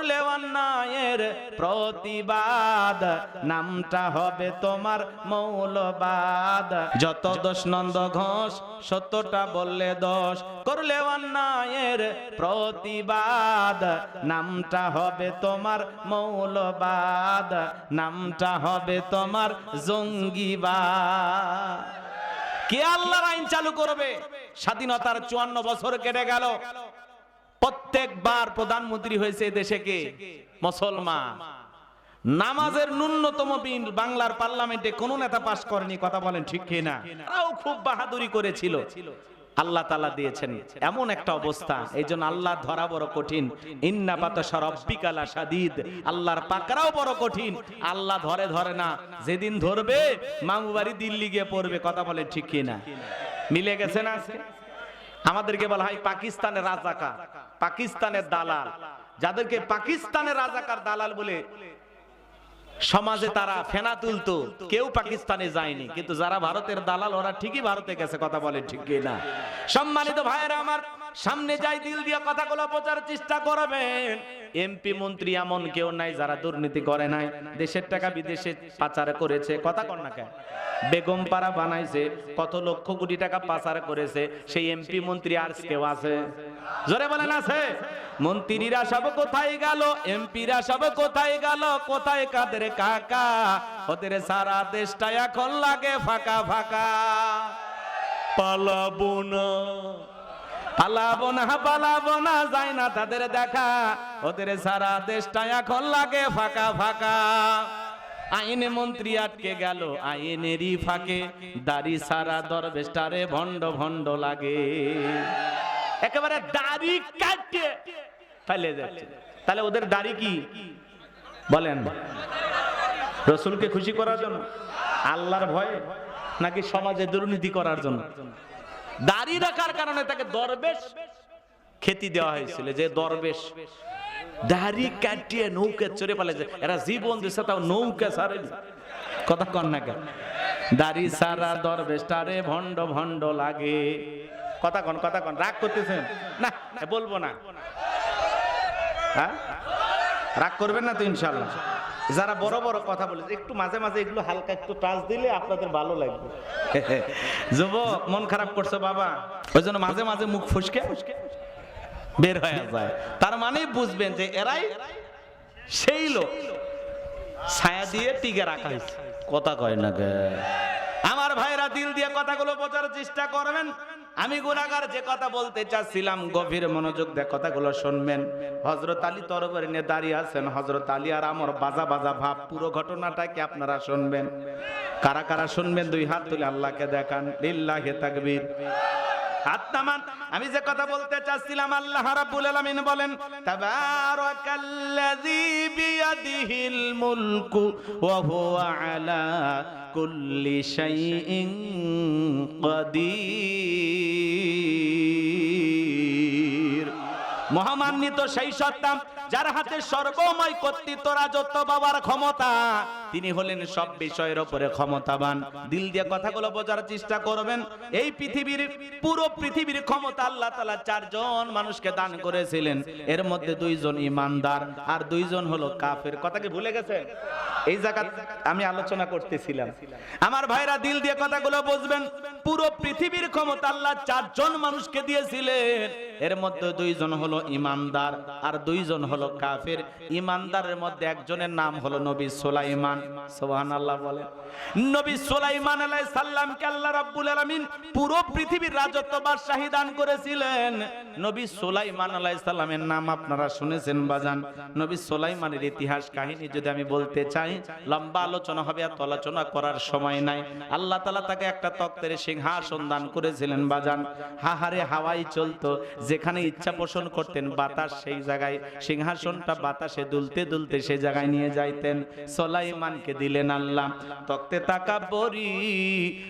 করলে অন্যায়ের প্রতিবাদ। নামটা হবে তোমার মৌলবাদ। যত দোষ নন্দ ঘোষ, সত্যটা বললে দোষ। করলে অন্যায়ের প্রতিবাদ। নামটা হবে তোমার মৌলবাদ। নামটা হবে তোমার জঙ্গিবাদ। কে আল্লাহর আইন চালু করবে? স্বাধীনতার চুয়ান্ন বছর কেটে গেল। প্রত্যেকবার প্রধানমন্ত্রী হয়েছে দেশে কে? মুসলমান। নামাজের ন্যূনতম বিল বাংলার পার্লামেন্টে কোন নেতা পাশ করেনি, কথা বলেন ঠিক কি না তারাও খুব বাহাদুরি করেছিল। আল্লাহ তালা দিয়েছেন। এমন একটা অবস্থা। এই জন্য আল্লাহ ধরা বড় কঠিন। ইন্না পাতা সরব্বিকালা সাদিদ আল্লাহর পাকড়াও বড় কঠিন। আল্লাহ ধরে ধরে না। যেদিন ধরবে মামু বাড়ি দিল্লি গিয়ে পড়বে, কথা বলেন ঠিক কি না মিলে গেছে না? আমাদেরকে বলা হয় পাকিস্তানের রাজাকার। পাকিস্তানের দালাল। যাদেরকে পাকিস্তানের রাজাকার দালাল বলে সমাজে তারা ফেনা তুলতো, কেউ পাকিস্তানে যায়নি। কিন্তু যারা ভারতের দালাল, ওরা ঠিকই ভারতে গেছে, কথা বলে ঠিক না সম্মানিত ভাইয়েরা আমার সামনে যাই দিল দিয়ে কথাগুলো বোঝার চেষ্টা করবেন। এমপি, মন্ত্রী এমন কেউ নাই যারা দুর্নীতি করে নাই। দেশের টাকা বিদেশে পাচার করেছে। কথা কর না কেন? বেগম পাড়া বানাইছে, কত লক্ষ কোটি টাকা পাচার করেছে। সেই এমপি, মন্ত্রী আর কেউ আছে? জোরে বলেন, আছে? মন্ত্রীরা সব কোথায় গেল? এমপিরা সব কোথায় গেল? কোথায় কাদের কাকা? ওদের সারা দেশটা এখন লাগে ফাঁকা ফাঁকা। পালাবো না। পালাবো না পালাবো না, যায় না তাদের দেখা। ওদের সারা দেশটা এখন লাগে ফাঁকা ফাঁকা। আইনে মন্ত্রী আটকে গেল, আইনেরই ফাঁকে। দাড়ি সারা দরবেশটারে ভণ্ড ভণ্ড লাগে। একেবারে দাড়ি কাটে ফেলে যাচ্ছে। তাহলে ওদের দাড়ি কি? বলেন। রসুলকে খুশি করার জন্য? আল্লাহর ভয়ে? নাকি সমাজে দুর্নীতি করার জন্য? দাড়ি রাখার কারণে তাকে দরবেশ খেতি দেওয়া হয়েছিল, যে দরবেশ। দাড়ি কাটিয়ে নৌকে চড়ে পালাইছে এরা জীবন দিচ্ছে তাও নৌকা সারে কথা কন না কেন? দাড়ি সারা দরবেশ তারে ভণ্ড ভণ্ড লাগে। কথা কন কথা কন, রাগ করতেছেন? না বলব না। হ্যাঁ? রাগ করবেন না তো ইনশাল্লাহ। যারা বড় বড় কথা বলে একটু মাঝে মাঝে এগুলো হালকা একটু টাচ দিলে আপনাদের ভালো লাগবে। যুবক, মন খারাপ করছে বাবা। ওই জন্য মাঝে মাঝে মুখ ফুসকে ফুসকে বের হয়ে যায়। তার মানে বুঝবেন যে এরাই সেই লোক। ছায়া দিয়ে টিকে রাখা কথা কয় না আমার ভাইরা দিল দিয়ে কথাগুলো বোঝার চেষ্টা করবেন। আমি গুনাগার যে কথা বলতে চাচ্ছিলাম, গভীর মনোযোগ দিয়ে কথাগুলো শুনবেন। হজরত আলী তরবারি নিয়ে দাঁড়িয়ে আছেন। হজরত আলী আর আমার বাজা বাজা ভাব, পুরো ঘটনাটাকে আপনারা শুনবেন। কারা কারা শুনবেন? দুই হাত তুলে আল্লাহকে দেখান। লিল্লাহে তাকবীর। আমি যে কথা বলতে চাচ্ছিলাম, আল্লাহ রাব্বুল আলামিন বলেন, তাবারাকাল্লাযী বিয়াদিহিল মুলকু ওয়া হুয়া আলা কুল্লি শাইইন কাদির। মহামান্বিত সেই সত্তা যার হাতে সর্বময় কর্তৃত্ব রাজত্ব বাবার ক্ষমতা, তিনি হলেন সব বিষয়ের উপরে ক্ষমতাবান। দিল দিয়ে কথাগুলো বোঝার চেষ্টা করবেন। এই পৃথিবীর, পুরো পৃথিবীর ক্ষমতা আল্লাহ তালা চারজন মানুষকে দান করেছিলেন। এর মধ্যে দুইজন ইমানদার আর দুইজন হলো কাফের। কথা কি ভুলে গেছেন? এই জায়গা আমি আলোচনা করতেছিলাম। আমার ভাইরা দিল দিয়ে কথাগুলো বুঝবেন, পুরো পৃথিবীর ক্ষমতা আল্লাহ চারজন মানুষকে দিয়েছিলেন। এর মধ্যে দুইজন হলো ইমানদার আর দুইজন হলো কাফের। ইমানদারের মধ্যে একজনের নাম হলো নবী সুলাইমান। সুবহানাল্লাহ বলে নবী সুলাইমান আলাইহিস সালামকে আল্লাহ রাব্বুল আলামিন পুরো পৃথিবীর রাজত্ব বাদশাহী দান করেছিলেন। নবী সুলাইমান আলাইহিস সালামের নাম আপনারা শুনেছেন বাজান নবী সুলাইমানের ইতিহাস কাহিনী যদি আমি বলতে চাই লম্বা আলোচনা হবে এত আলোচনা করার সময় নাই। আল্লাহ তাআলা তাকে একটা তক্তের সিংহাসন দান করেছিলেন বাজান। হাহারে হাওয়াই চলতো, যেখানে ইচ্ছা পোষণ করতেন বাতাস সেই জায়গায়, সিংহাসনটা বাতাসে দুলতে দুলতে সেই জায়গায় নিয়ে যাইতেন। সোলাইমানকে দিলেন আল্লাহ। তক্তে তাকা বরি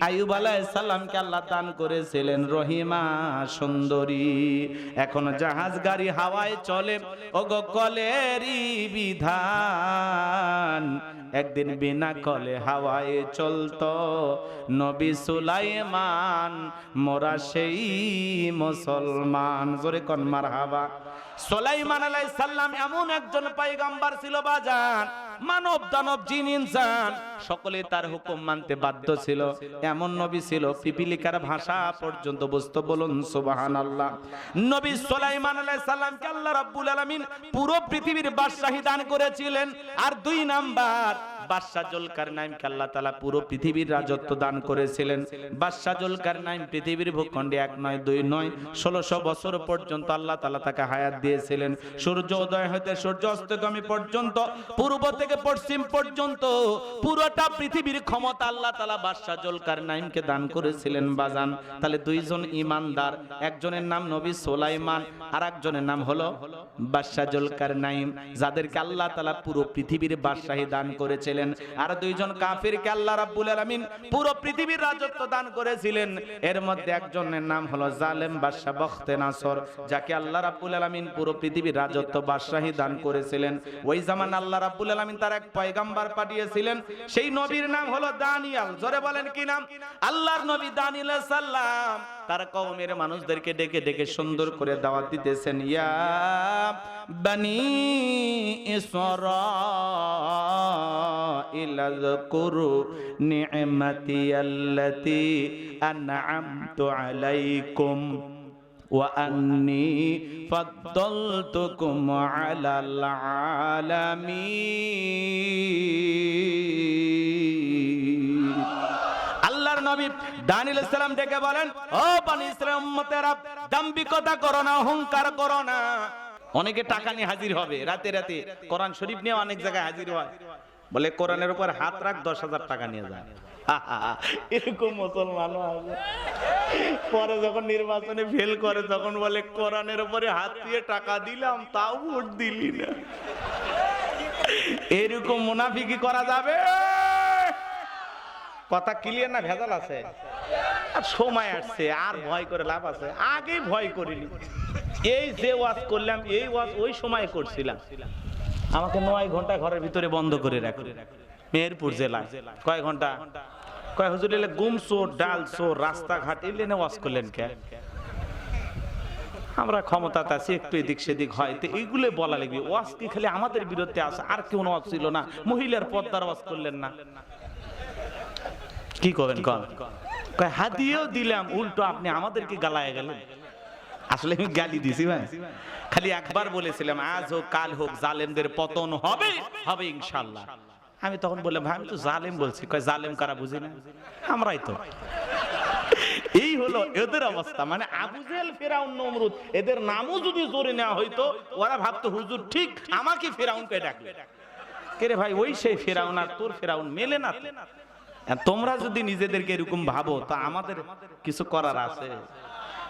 আয়ুব আলাইহিস সালামকে আল্লাহ দান করেছিলেন, রহিমা সুন্দরী। এখন জাহাজ গাড়ি হাওয়ায় চলে, ওগো কলেরই বিধান। একদিন বিনা কলে হাওয়ায় চলত নবী সুলাইমান মোরা সেই মুসলমান। জোরে কন মার হাবা সুলাইমান আলাই সাল্লাম এমন একজন পাইগাম্বার ছিল বাজান মানব দানব জিন ইনসান, সকলে তার হুকুম মানতে বাধ্য ছিল। এমন নবী ছিল, পিপিলিকার ভাষা পর্যন্ত বুঝতে বলুন, সুবহানাল্লাহ। নবী সুলাইমান আলাইহিস সালামকে আল্লাহ রাব্বুল আলামিন পুরো পৃথিবীর বাদশাহী দান করেছিলেন। আর দুই নাম্বার বাদশাহ পূর্ব থেকে পশ্চিম পর্যন্ত পুরোটা পৃথিবীর ক্ষমতা আল্লাহ নাইমকে দান করেছিলেন বাজান। তাহলে দুইজন ইমানদার, একজনের নাম নবী সোলাইমান আর একজনের নাম হলো বাদশাহ জুলকার নাইম যাদেরকে আল্লাহ তাআলা পুরো পৃথিবীর বাদশাহী দান করেছিলেন। আর দুইজন কাফিরকে আল্লাহ রাব্বুল আলামিন পুরো পৃথিবীর রাজত্ব দান করেছিলেন। এর মধ্যে একজনের নাম হলো জালেম বাদশাহ বখতে নাসর যাকে আল্লাহ রাব্বুল আলামিন পুরো পৃথিবীর রাজত্ব বাদশাহী দান করেছিলেন। ওই জামান আল্লাহ রাব্বুল আলামিন তার এক পয়গাম্বার পাঠিয়েছিলেন। সেই নবীর নাম হলো দানিয়াল। জোরে বলেন কি নাম? আল্লাহর নবী দানিয়াল সাল্লাম তার কওমের মানুষদেরকে ডেকে ডেকে সুন্দর করে দাওয়াত দিতেছেন ইয়া বানি ইসরাইল আযকুরু নি'মাতি আল্লাতী আন'আমতু আলাইকুম وأني فضلتكم على العالمين আল্লাহর নবী দানিল সালাম ডেকে বলেন ও বানি ইসরাইল উম্মতেরা দাম্ভিকতা করো না অহংকার করো না অনেকে টাকা নিয়ে হাজির হবে রাতে রাতে কোরআন শরীফ নিয়ে অনেক জায়গায় হাজির হয় বলে কোরআনের উপর হাত রাখ, দশ হাজার টাকা নিয়ে যায় এরকম মুসলমানও আছে। পরে যখন নির্বাচনে ফেল করে, তখন বলে, কোরআনের উপরে হাত দিয়ে টাকা দিলাম, তাও ভোট দিলি না। এরকম মুনাফিকি করা যাবে? কথা ক্লিয়ার না ভেজাল আছে? আর সময় আসছে, আর ভয় করে লাভ আছে। আগেই ভয় করিনি। এই যে ওয়াজ করলাম, এই ওয়াজ ওই সময় করছিলাম। আমাকে নয় ঘণ্টা ঘরের ভিতরে বন্ধ করে রাখো। মেহেরপুর জেলায় কয় ঘণ্টা? কয়, হুজুর, এলে গুম ডাল চোর, রাস্তাঘাট, এলে না ওয়াজ করলেন কে? আমরা ক্ষমতা আছি, একটু এদিক সেদিক হয়। তো এইগুলো বলা লাগবে। ওয়াজ কি খালি আমাদের বিরুদ্ধে আছে? আর কেউ ওয়াজ ছিল না। মহিলার পদ্মার ওয়াজ করলেন না। কি করবেন কয়, হাদিয়েও দিলাম, উল্টো আপনি আমাদেরকে গালায় গেলেন। আসলে আমি গালি দিছি ভাই। খালি একবার বলেছিলাম, আজ হোক, কাল হোক, জালেমদের পতন হবে হবে ইনশাল্লাহ আমি তখন বললাম, ভাই, আমি তো জালেম বলছি। কয়, জালেম কারা বুঝি না? আমরাই তো। এই হলো এদের অবস্থা। মানে আবু জেহেল, ফেরাউন, নমরুদ, এদের নামও যদি জোরে নেওয়া হইতো, ওরা ভাবতো, হুজুর, ঠিক আমাকে ফেরাউনকে ডাকবে। কে রে ভাই, ওই সেই ফেরাউন আর তোর ফেরাউন মেলে না তোমরা যদি নিজেদেরকে এরকম ভাবো, তা আমাদের কিছু করার আছে।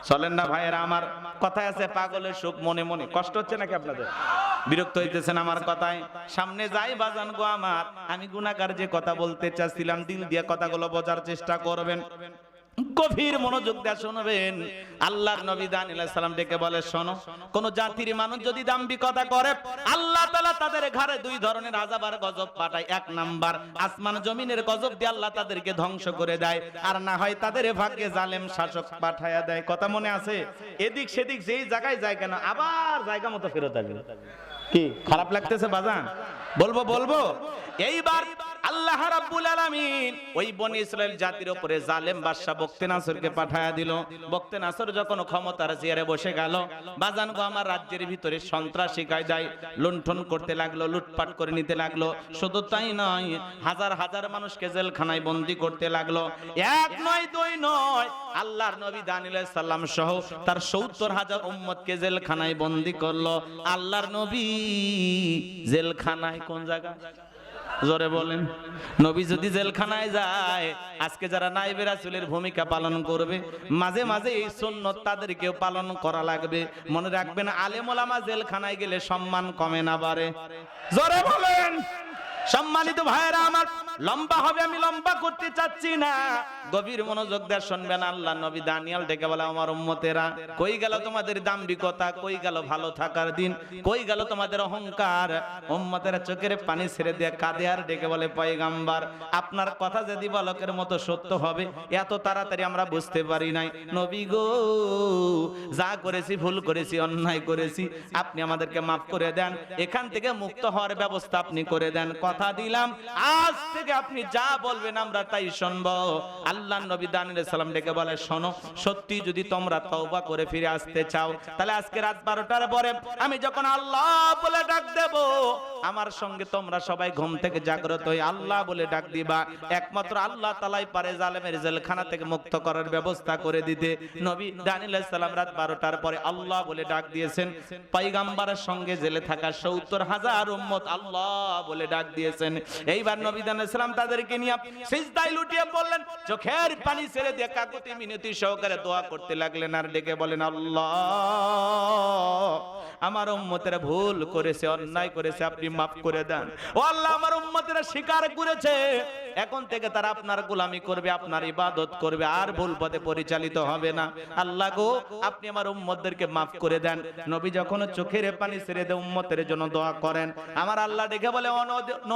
চলেন না ভাইয়েরা, আমার কথায় আছে পাগলের সুখ মনে মনে। কষ্ট হচ্ছে নাকি আপনাদের? বিরক্ত হইতেছেন আমার কথায়? সামনে যাই বাজান গো আমার। আমি গুণাকার যে কথা বলতে চাচ্ছিলাম, দিল দিয়ে কথাগুলো বোঝার চেষ্টা করবেন। গভীর মনোযোগ দিয়ে শুনবেন। আল্লাহর নবী দানিল সালাম ডেকে বলে, শোনো, কোন জাতির মানুষ যদি দাম্ভিকতা করে, আল্লাহ তাআলা তাদের ঘরে দুই ধরনের আযাব আর গজব পাঠায়। এক নাম্বার, আসমান জমিনের গজব দিয়ে আল্লাহ তাদেরকে ধ্বংস করে দেয়। আর না হয় তাদের ভাগ্যে জালেম শাসক পাঠায়া দেয়। কথা মনে আছে? এদিক সেদিক যেই জায়গায় যায় কেন, আবার জায়গা মতো ফেরত আসবে। কি, খারাপ লাগতেছে বাজান? বলব বলব? এইবার আল্লাহ রাব্বুল আলামিন ওই বনি ইসরাইল জাতির উপরে জালেম বাদশা বক্তে নাসরকে পাঠায়া দিল। বক্তে নাসর যখন ক্ষমতার বসে গেল বাজান গো আমার রাজ্যের ভিতরে সন্ত্রাসী লুণ্ঠন করতে লাগল, লুটপাট করে নিতে লাগল। শুধু তাই নয়, হাজার হাজার মানুষকে জেলখানায় বন্দি করতে লাগল। এক নয়, দুই নয়, আল্লাহর নবী দানিল সাল্লাম সহ তার সত্তর হাজার উম্মতকে জেলখানায় বন্দি করল। আল্লাহর নবী জেলখানায় কোন জায়গা? জোরে বলেন। নবী যদি জেলখানায় যায়, আজকে যারা নাইবে রাসুলের ভূমিকা পালন করবে, মাঝে মাঝে এই সুন্নত তাদেরকেও পালন করা লাগবে। মনে রাখবেন, আলেমোলামা জেলখানায় গেলে সম্মান কমে না বাড়ে। জোরে বলেন। সম্মানিত ভাইয়েরা আমার, লম্বা হবে, আমি লম্বা করতে চাচ্ছি না। গভীর মনোযোগ দিয়ে শুনবেন আল্লাহ নবী দানিয়াল ডেকে বলে, আমার উম্মতেরা, কই গেল তোমাদের দাম্ভিকতা? কই গেল ভালো থাকার দিন? কই গেল তোমাদের অহংকার? উম্মতেরা চোখের পানি ছেড়ে দিয়ে কাঁদে আর ডেকে বলে, পয়গাম্বার, আপনার কথা যদি বলকের মতো সত্য হবে, এত তাড়াতাড়ি আমরা বুঝতে পারি নাই। নবী গো, যা করেছি ভুল করেছি, অন্যায় করেছি, আপনি আমাদেরকে মাফ করে দেন। এখান থেকে মুক্ত হওয়ার ব্যবস্থা আপনি করে দেন। কথা দিলাম। আজ থেকে আপনি যা বলবেন আমরা তাই শুনব। আল্লাহ নবী দানির সালাম ডেকে বলে, শোনো, সত্যি যদি তোমরা তওবা করে ফিরে আসতে চাও, তাহলে আজকে রাত বারোটার পরে আমি যখন আল্লাহ বলে ডাক দেব, আমার সঙ্গে তোমরা সবাই ঘুম থেকে জাগ্রত হয়ে আল্লাহ বলে ডাক দিবা। একমাত্র আল্লাহ তালাই পারে জালেমের জেলখানা থেকে মুক্ত করার ব্যবস্থা করে দিতে। নবী দানিল সালাম রাত বারোটার পরে আল্লাহ বলে ডাক দিয়েছেন পাইগাম্বারের সঙ্গে জেলে থাকা সত্তর হাজার উম্মত আল্লাহ বলে ডাক দিয়েছেন। এইবার নবী দানিল সালাম তাদেরকে নিয়ে সিজদায় লুটিয়ে বললেন চোখের পানি ছেড়ে দিয়ে কাকুতি মিনতি সহকারে দোয়া করতে লাগলেন আর ডেকে বলেন, আল্লাহ, আমার উম্মতেরা ভুল করেছে, অন্যায় করেছে, আপনি মাফ করে দেন। ও আল্লাহ, আমার উম্মতেরা স্বীকার করেছে। এখন থেকে তারা আপনার গোলামি করবে, আপনার ইবাদত করবে, আর ভুল পথে পরিচালিত হবে না। আল্লাহ গো, আপনি আমার উম্মতদেরকে মাফ করে দেন। নবী যখন চোখের পানি ছেড়ে দিয়ে উম্মতের জন্য দোয়া করেন, আমার আল্লাহ ডেকে বলে "ও নদ-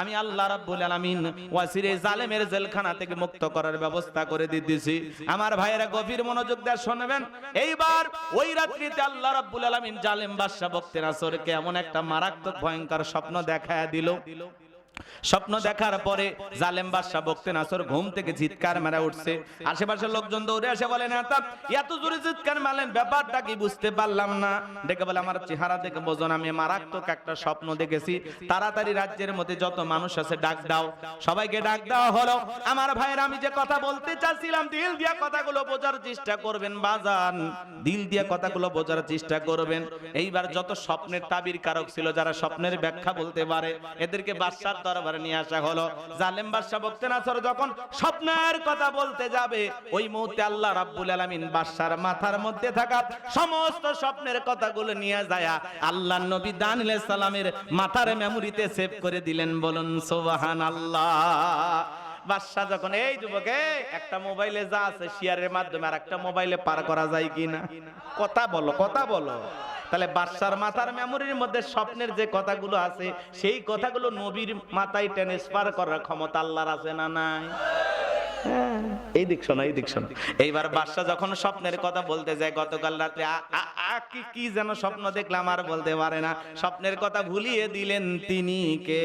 আমি আল্লাহ রাব্বুল আলামিন জালেমের জেলখানা থেকে মুক্ত করার ব্যবস্থা করে দিতেছি আমার ভাইয়েরা গভীর মনোযোগ দিয়ে শুনবেন। এইবার ওই রাত্রিতে আল্লাহ রাব্বুল আলামিন জালেম বাদশা বক্তের আসরকে এমন একটা মারাত্মক ভয়ঙ্কর স্বপ্ন দেখায় দিল। স্বপ্ন দেখার পরে জালেম বাদশা বকতে নাসর ঘুম থেকে চিৎকার মেরা উঠছে। আশেপাশের লোকজন দৌড়ে এসে বলে, নেতা, এত জোরে চিৎকার মারলেন, ব্যাপারটা কি বুঝতে পারলাম না? ডেকে বলে, আমার চেহারা দেখে বোঝন আমি মারাত্মক একটা স্বপ্ন দেখেছি। তাড়াতাড়ি রাজ্যের মধ্যে যত মানুষ আছে, ডাক দাও। সবাইকে ডাক দেওয়া হলো। আমার ভাইয়ের আমি যে কথা বলতে চাচ্ছিলাম, দিল দিয়া কথাগুলো বোঝার চেষ্টা করবেন, বাজান। দিল দিয়া কথাগুলো বোঝার চেষ্টা করবেন। এইবার যত স্বপ্নের তাবির কারক ছিল, যারা স্বপ্নের ব্যাখ্যা বলতে পারে, এদেরকে বাদশার দরবারে নিয়ে আসা হলো। জালেম বাদশা বক্তে নাসর যখন স্বপ্নের কথা বলতে যাবে, ওই মুহূর্তে আল্লাহ রাব্বুল আলামিন বাদশার মাথার মধ্যে থাকা সমস্ত স্বপ্নের কথাগুলো নিয়ে যায় আল্লাহ নবী দানিল সালামের মাথার মেমোরিতে সেভ করে দিলেন। বলুন, সুবহানাল্লাহ। বাদশা যখন এই যুবকে একটা মোবাইলে যা আছে শেয়ারের মাধ্যমে আর একটা মোবাইলে পার করা যায় কিনা? কথা বলো কথা বলো। তাহলে বাদশার মাথার মেমোরির মধ্যে স্বপ্নের যে কথাগুলো আছে সেই কথাগুলো নবীর মাথায় ট্রান্সফার করার ক্ষমতা আল্লাহর আছে না নাই? হ্যাঁ, এই দিক শোনো এই দিক শোনো। এইবার বাদশা যখন স্বপ্নের কথা বলতে যায় গতকাল রাতে কি কি যেন স্বপ্ন দেখলাম আর বলতে পারে না। স্বপ্নের কথা ভুলিয়ে দিলেন তিনি কে?